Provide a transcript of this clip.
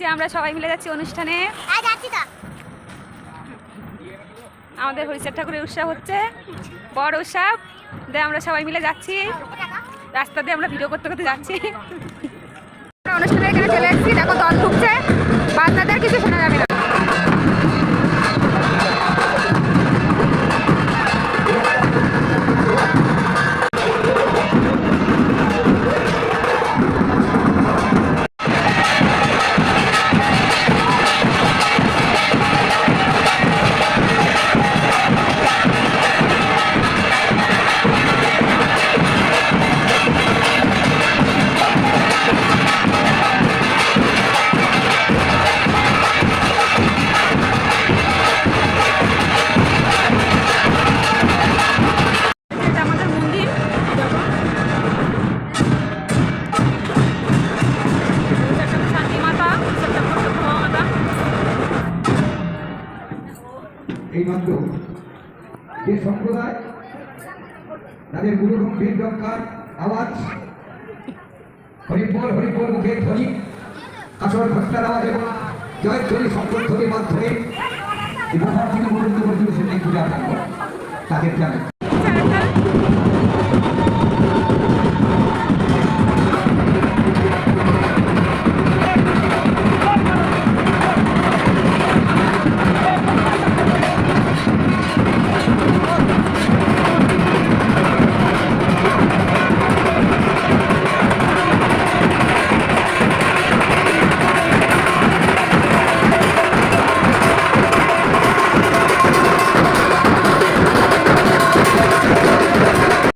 যে আমরা সবাই মিলে যাচ্ছি অনুষ্ঠানে। আমাদের হরিচার ঠাকুরের উৎসব হচ্ছে বড় উৎসব দিয়ে আমরা সবাই মিলে যাচ্ছি। রাস্তা দিয়ে আমরা ভিডিও করতে করতে যাচ্ছি। আমরা অনুষ্ঠানে এখানে চলে এসেছি দেখো এই মাত্র যে সম্প্রদায় তাদের গুরু গম্ভীর দরকার আওয়াজ হরিপুর হরিপুর মুখে ধ্বনি আসর ভক্তার আওয়াজ এবং জয় ধ্বনি সম্পর্কের মাধ্যমে এই মহান পর্যন্ত পর্যন্ত সেটাই পূজা তাদের জানে